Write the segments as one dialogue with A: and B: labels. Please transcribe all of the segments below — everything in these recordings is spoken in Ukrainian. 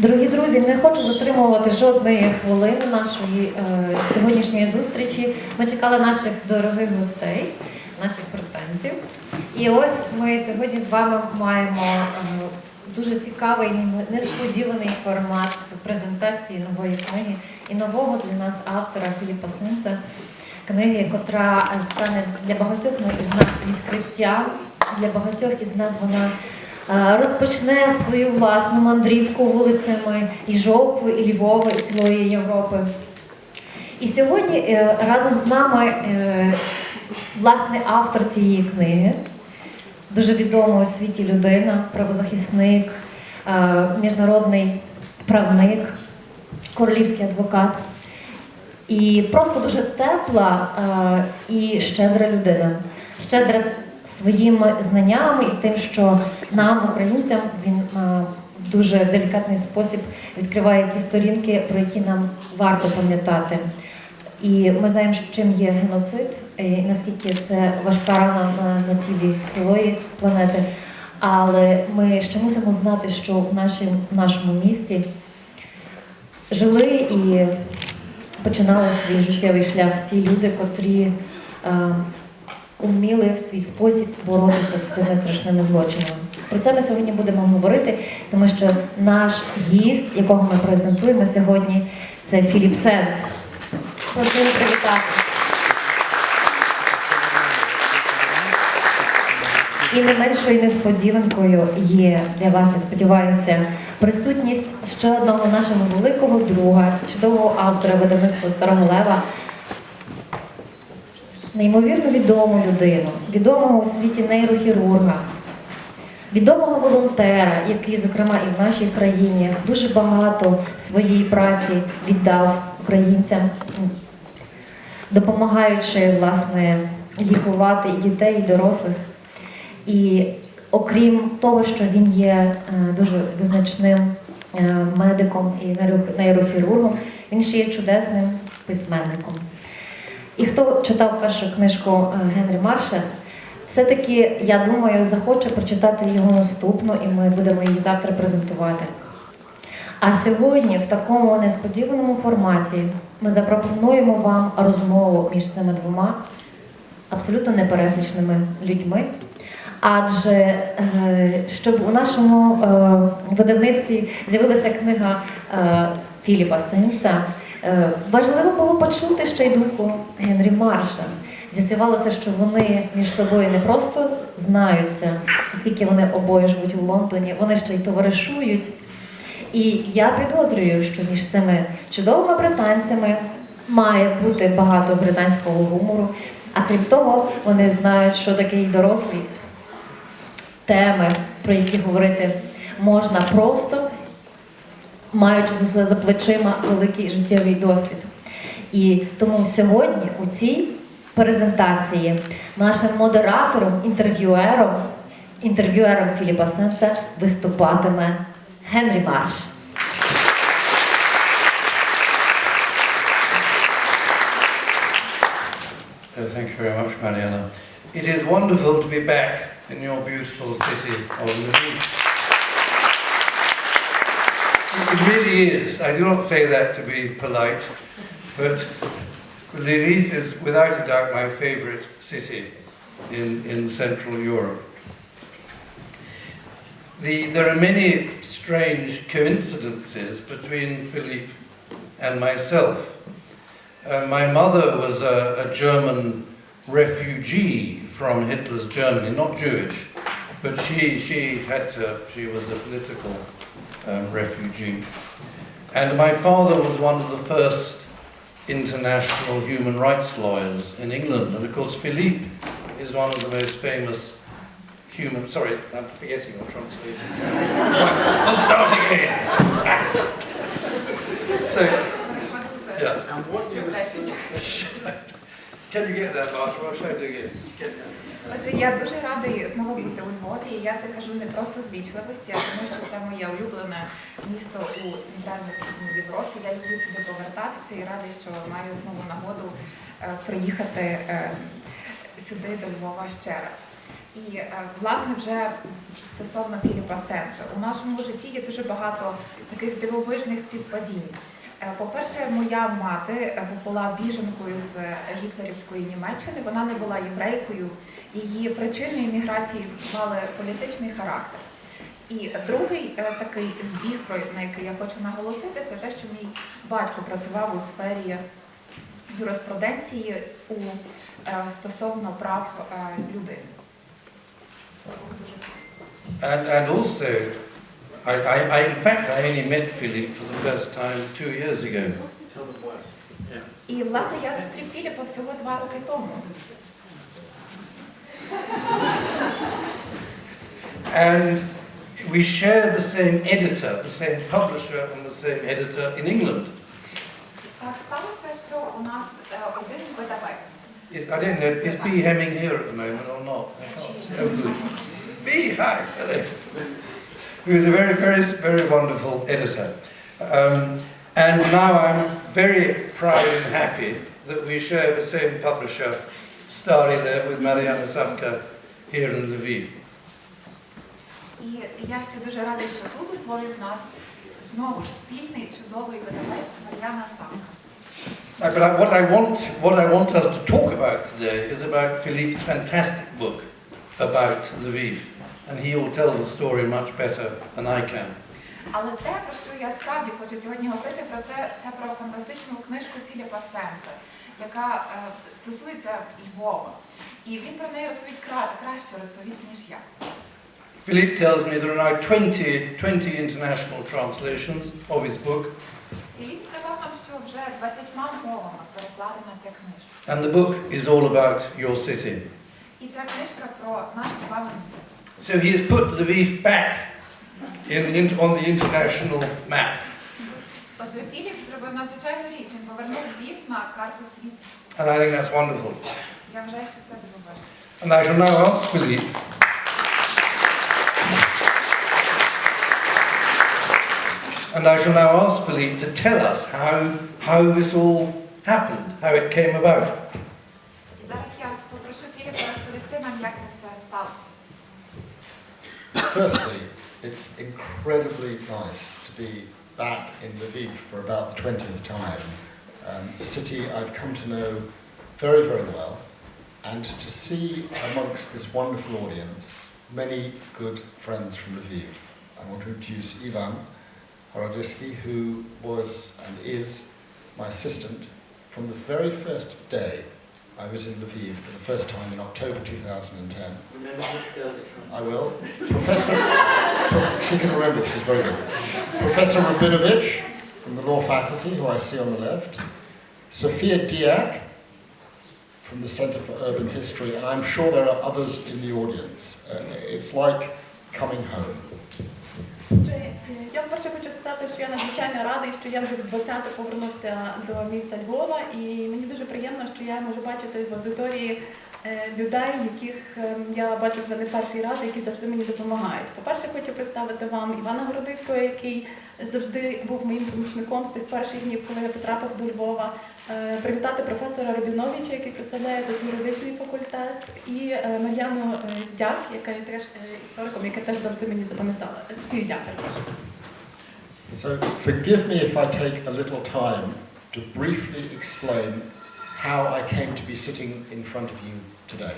A: Дорогі друзі, не хочу затримувати жодної хвилини нашої е, сьогоднішньої зустрічі. Ми чекали наших дорогих гостей, наших британців. І ось ми сьогодні з вами маємо е, дуже цікавий, несподіваний формат презентації нової книги і нового для нас автора Філіпа Синца. Книги, котра стане для багатьох із нас відкриттям, для багатьох із нас вона розпочне свою власну мандрівку вулицями і Жовкви, і Львова, і цілої Європи. І сьогодні е, разом з нами е, власне автор цієї книги, дуже відома у світі людина, правозахисник, е, міжнародний правник, королівський адвокат. І просто дуже тепла і щедра людина. Щедра своїми знаннями і тим, що нам, українцям, він е, в дуже делікатний спосіб відкриває ті сторінки, про які нам варто пам'ятати. І ми знаємо, чим є геноцид, і наскільки це важка рана на, тілі цілої планети. Але ми ще мусимо знати, що в нашім, в нашому місті жили і починали свій життєвий шлях ті люди, котрі е, уміли в свій спосіб боротися з цими страшними злочинами. Про це ми сьогодні будемо говорити, тому що наш гість, якого ми презентуємо сьогодні, це Філіп Сенс. Прошу привітати. І не меншою несподіванкою є для вас, я сподіваюся, присутність ще одного нашого великого друга, чудового автора видавництва Старого Лева, неймовірно відому людину, відомого у світі нейрохірурга, відомого волонтера, який, зокрема, і в нашій країні дуже багато своєї праці віддав українцям, допомагаючи власне лікувати і дітей, і дорослих. І окрім того, що він є е, дуже визначним е, медиком і нейрохірургом, він ще є чудесним письменником. І хто читав першу книжку е, Генрі Марша, все-таки, я думаю, захоче прочитати його наступну, і ми будемо її завтра презентувати. А сьогодні, в такому несподіваному форматі, ми запропонуємо вам розмову між цими двома абсолютно непересічними людьми. Адже е, щоб у нашому е, видавництві з'явилася книга Філіпа Синца, е, важливо було почути ще й думку Генрі Марша. З'ясувалося, що вони між собою не просто знаються, оскільки вони обоє живуть у Лондоні, вони ще й товаришують. І я підозрюю, що між цими чудовими британцями має бути багато британського гумору. А крім того, вони знають, що таке і дорослі теми, про які говорити можна просто, маючи за за плечима великий життєвий досвід. І тому сьогодні у цій презентації нашим модератором, інтерв'юером, інтерв'юером Філіпа Сенца виступатиме Генрі Марш.
B: Uh, Thank you very much, Mariana. It is wonderful to be back in your beautiful city of Lviv. It really is. I do not say that to be polite, but Lviv is without a doubt my favourite city in, in Central Europe. The, there are many strange coincidences between Philippe and myself. Uh, my mother was a, a German refugee from Hitler's Germany, not Jewish, but she, she had to, she was a political um, refugee. And my father was one of the first international human rights lawyers in England. And of course, Philippe is one of the most famous human, sorry, I'm forgetting your translation. right, I'll start again. so, yeah.
C: And what you were saying,
B: Can you get that, Marshall? I'll show you again.
C: Отже, я дуже радий знову бути у Львові. І я це кажу не просто з вічливості, а тому що це моє улюблене місто у центрально-східній Європі. Я люблю сюди повертатися і радий, що маю знову нагоду е, приїхати е, сюди до Львова ще раз. І е, власне вже стосовно Філіпа Сенса. У нашому житті є дуже багато таких дивовижних співпадінь. Е, По-перше, моя мати е, була біженкою з е, гітлерівської Німеччини. Вона не була єврейкою. Її причини імміграції мали політичний характер. І другий такий збіг, на який я хочу наголосити, це те, що мій батько працював у сфері юриспруденції у стосовно прав людини.
B: And, and also, I, I, I, in fact, I only met Philippe for the first time two years ago.
C: І власне я зустрів Філіпа всього два роки тому.
B: And we share the same editor, the same publisher, and the same editor in England.
C: Так сталося, що у нас е, один видавець.
B: Is, I don't know, is B. Hemming here at the moment or not? I can't see. Oh, good. B. Hi, hello. Who's a very, very, very wonderful editor. Um, and now I'm very proud and happy that we share the same publisher, Starry there, with Mariana Savka here in Lviv.
C: І я ще дуже рада, що тут у Львові в нас знову ж спільний чудовий видавець Мар'яна Самка.
B: Uh, But I, what, I want, what I want us to talk about today is about Philippe's fantastic book about Lviv. And he will tell the story much better than I can.
C: Але те, про що я справді хочу сьогодні говорити, про це, це про фантастичну книжку Філіпа Сенса, яка е, стосується Львова. І він про неї розповість кра- краще розповість, ніж я.
B: Philippe tells me there are now 20, 20 international translations of his book,
C: І він сказав нам, що вже 20 мовами перекладена ця книжка.
B: and the book is all about your city.
C: І ця книжка про наше з вами місто.
B: So he has put Lviv back in the, int- on the international map.
C: Отже, Філіп зробив надзвичайну річ. Він повернув Львів на карту світу.
B: And I think that's wonderful.
C: Я вважаю, що це дивовижно.
B: And I shall now ask Philippe And I shall now ask Philippe to tell us how, how this all happened, how it came about.
D: Firstly, it's incredibly nice to be back in Lviv for about the 20th time. Um, a city I've come to know very, very well, and to see amongst this wonderful audience many good friends from Lviv. I want to introduce Ivan Horodisky, who was and is my assistant from the very first day I was in Lviv for the first time in October 2010. Remember I will. Professor, she can remember, she's very good. Professor Rabinovich from the law faculty, who I see on the left. Sophia Diak from the Center for Urban History, and I'm sure there are others in the audience. Uh, it's like coming home.
E: Е, вперше хочу сказати, що я надзвичайно радий, що я вже в 20 повернувся до міста Львова, і мені дуже приємно, що я можу бачити в аудиторії е, людей, яких е, я бачу вже не перший раз, які завжди мені допомагають. По-перше, хочу представити вам Івана Городицького, який завжди був моїм помічником з тих перших днів, коли я потрапив до Львова. Е, Привітати професора Рабіновича, який представляє тут юридичний факультет, і Мар'яну Дяк, яка є теж істориком, яка теж завжди мені запам'ятала. Дяк.
D: So forgive me if I take a little time to briefly explain how I came to be sitting in front of you today.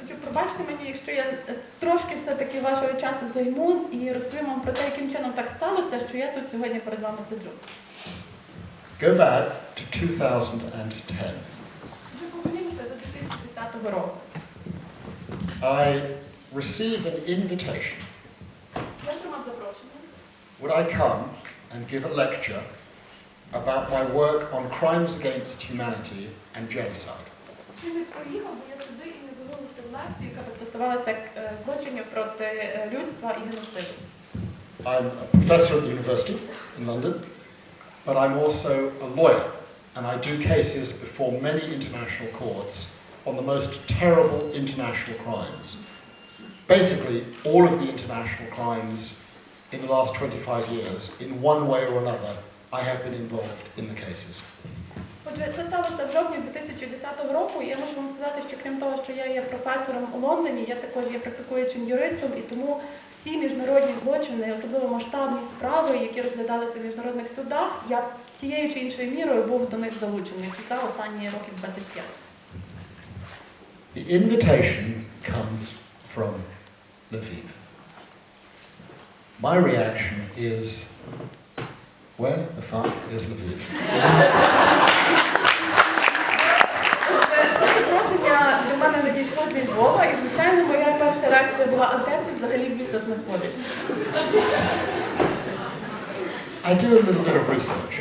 E: Хочу пробачте мені, якщо я е, трошки все-таки вашого часу займу і розповім вам про те, яким чином так сталося, що я тут сьогодні перед вами сиджу.
D: Go back to 2010.
E: Вже повернімося до 2010 року.
D: I received an invitation.
E: Я отримав запрошення.
D: Would I come and give a lecture about my work on crimes against humanity and genocide?
E: Чи не поїхав, бо я сюди і не дивилася лекцію, яка би стосувалася е, злочинів проти е, людства і геноциду.
D: I'm a professor at the university in London, but I'm also a lawyer, and I do cases before many international courts on the most terrible international crimes. Basically, all of the international crimes in the last 25 years, in one way or another, I have been involved in the cases.
E: Отже, це сталося в жовтні 2010 року. І я можу вам сказати, що крім того, що я є професором у Лондоні, я також є практикуючим юристом, і тому всі міжнародні злочини, особливо масштабні справи, які розглядалися в міжнародних судах, я тією чи іншою мірою був до них залучений за останні років 25.
D: The invitation comes from Lviv. My reaction is, where the fuck is Lviv?
E: Це запрошення до мене надійшло зі Львова, і звичайно моя перша реакція була а де це взагалі Львів знаходить.
D: I do a little bit of research,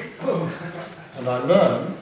D: and I learn